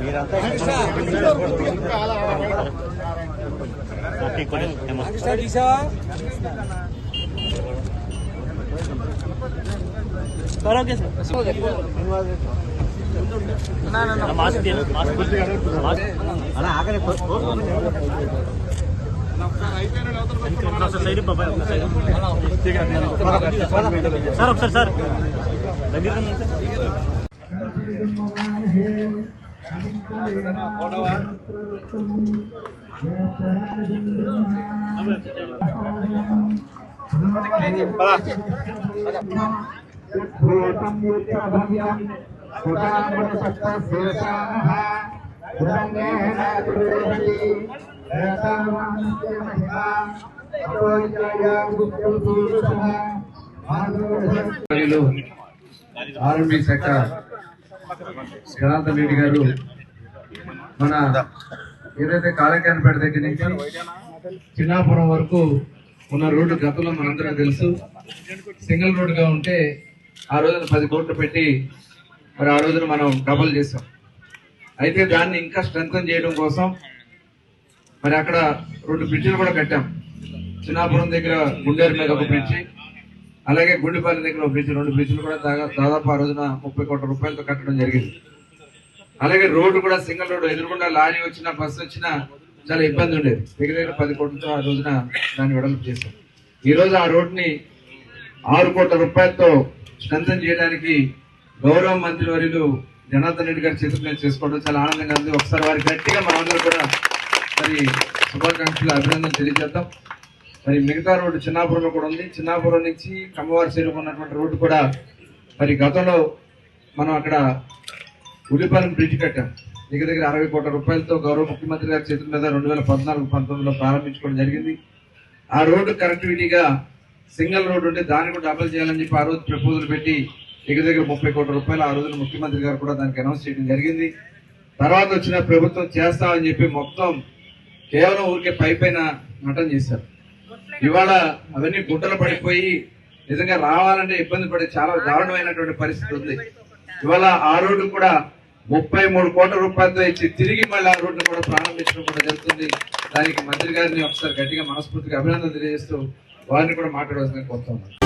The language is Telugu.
మీరంతా audio jungle. సరే అడుగుకొని నుంచుంటే అందరం మరి అది అడుగుకుంటూ అందరూ వస్తారు. సార్ ఒకసారి సార్ దగ్గర మరియు ఆర్ఎండి శాఖ జనార్దన్ రెడ్డి గారు మన ఏదైతే కాళేకానపేట దగ్గర నుంచి చిన్నాపురం వరకు ఉన్న రోడ్డు గతంలో మనందరం తెలుసు. సింగిల్ రోడ్డుగా ఉంటే ఆ రోజున పది కోట్లు పెట్టి మరి ఆ రోజున మనం డబుల్ చేసాం. అయితే దాన్ని ఇంకా స్ట్రెంగ్తన్ చేయడం కోసం మరి అక్కడ రెండు బ్రిడ్జిలు కూడా కట్టాం. చిన్నాపురం దగ్గర గుండేరు మీద ఒక బ్రిడ్జి అలాగే గుండెపల్లి దగ్గర ఒక బ్రిడ్జ్ రెండు బ్రిడ్జ్లు కూడా దాగా- దాదాపు ఆ రోజున ముప్పై కోట్ల రూపాయలతో కట్టడం జరిగింది. అలాగే రోడ్డు కూడా సింగిల్ రోడ్డు ఎదురుకుండా లారీ వచ్చినా బస్సు వచ్చినా చాలా ఇబ్బంది ఉండేది. దగ్గర దగ్గర పది కోట్లతో ఆ రోజున దాన్ని వెడల్పు చేశాం. ఈ రోజు ఆ రోడ్డుని ఆరు కోట్ల రూపాయలతో స్ట్రెంథన్ చేయడానికి గౌరవ మంత్రి వర్యులు జనార్దన్ రెడ్డి గారి చేతులు చేసుకోవడం చాలా ఆనందంగా ఉంది. ఒకసారి వారికి గట్టిగా మనందరూ కూడా మరి శుభాకాంక్షలు అభినందనలు తెలియజేద్దాం. మరి మిగతా రోడ్డు చిన్నాపురంలో కూడా ఉంది. చిన్నాపురం నుంచి కమ్మవారి చెరువు ఉన్నటువంటి రోడ్డు కూడా మరి గతంలో మనం అక్కడ ఉల్లిపాలెం బ్రిడ్జ్ కట్టాం. దగ్గర దగ్గర అరవై కోట్ల రూపాయలతో గౌరవ ముఖ్యమంత్రి గారి చేతుల మీద రెండు వేల పద్నాలుగు పంతొమ్మిదిలో ప్రారంభించుకోవడం జరిగింది. ఆ రోడ్డు కనెక్టివిటీగా సింగిల్ రోడ్డు ఉంటే దాన్ని కూడా డబల్ చేయాలని చెప్పి ఆ రోజు ప్రపోజల్ పెట్టి దగ్గర దగ్గర ముప్పై కోట్ల రూపాయలు ఆ రోజున ముఖ్యమంత్రి గారు కూడా దానికి అనౌన్స్ చేయడం జరిగింది. తర్వాత వచ్చిన ప్రభుత్వం చేస్తామని చెప్పి మొత్తం కేవలం ఊరికే పై పైన నటన చేశారు. ఇవాళ అవన్నీ గుంటలు పడిపోయి నిజంగా రావాలంటే ఇబ్బంది పడే చాలా దారుణమైనటువంటి పరిస్థితి ఉంది. ఇవాళ ఆ రోడ్డు కూడా ముప్పై మూడు కోట్ల రూపాయలతో ఇచ్చి తిరిగి మళ్ళీ ఆ రోడ్డు కూడా ప్రారంభించడం కూడా జరుగుతుంది. దానికి మంత్రి గారిని ఒకసారి గట్టిగా మనస్ఫూర్తిగా అభినందన తెలియజేస్తూ వారిని కూడా మాట్లాడవలసింది కోరుతున్నాను.